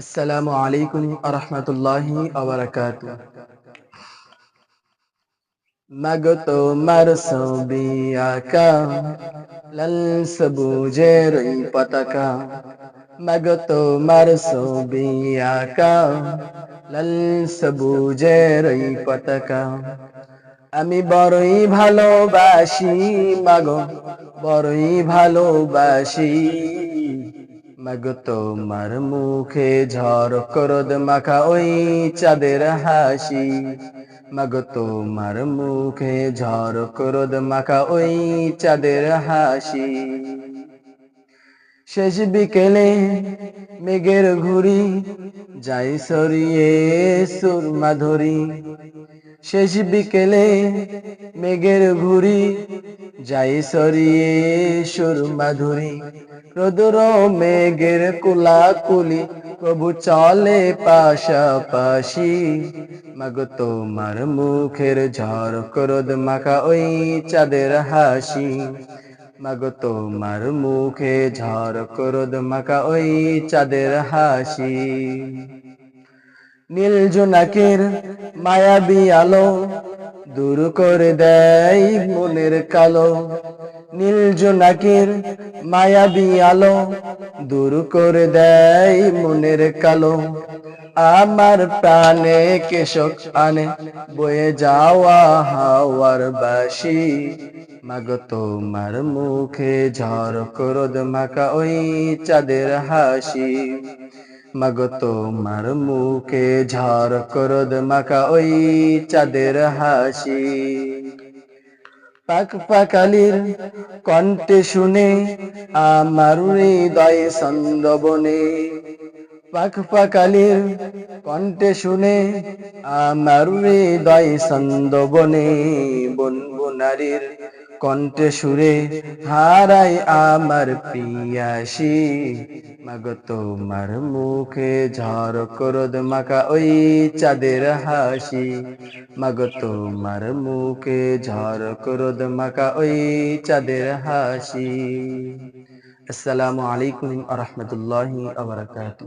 আসসালামু আলাইকুম আরহামতুল্লাহি আবরাকাত। মাগো তোমার ছবি আঁকা, লাল সবুজের পতাকা। মাগো তোমার ছবি আঁকা, লাল সবুজের পতাকা। আমি বড়ই ভালোবাসি, মাগো, বড়ই ভালোবাসি। মাগো তোমার মুখে ঝড় করদ মাখা ওই চাঁদের হাসি। মাগো তোমার মুখে ঝড় করদ মাখা ওই চাঁদের হাসি। শেষ বিকেলে মেঘের ঘুরি যাই সরিয়ে সুরমা ধরি। শেষ বিকেলে মেঘের ঘুরি যাই সরিয়ে সুরমা ধরি। রোদর মেঘের কুলাকুলি, প্রভু চলে পাশাপাশি। মাগো তোমার মুখের ঝড় করদ মাখা ওই চাঁদের হাসি। মাগো তোমার মুখে ঝড় করদ মাখা ওই চাঁদের হাসি। নীল জোনাকের মায়াবী আলো দূর করে দেয় মনের কালো। নীল জোনাকের মায়াবী আলো দূর করে দেয় মনের কালো। আমার প্রাণে কেশক আনে, বয়ে যাওয়া হাওয়ার বাসি। মাগ তোমার মুখে ঝড় করদ মাকা ওই চাঁদের হাসি। মাগ তোমার মুখে ঝড় করদ মাকা ওই চাঁদের হাসি। পাক পাকালির কণ্ঠে শুনে, আমার হৃদয় সন্দবনে পাক পাকালির কণ্ঠে শুনে আমার হৃদয় সন্দবনে বনবনারীর কণ্ঠে সুরে হারাই আমার পিয়াসি। মাগ তোমার মুখে ঝড় করদ মাকা ওই চাঁদের হাসি। মাগ তোমার মুখে ঝড় করদ মাকা ওই চাঁদের হাসি। আসসালামু আলাইকুম আ রহমতুল্লাহি আবরকাত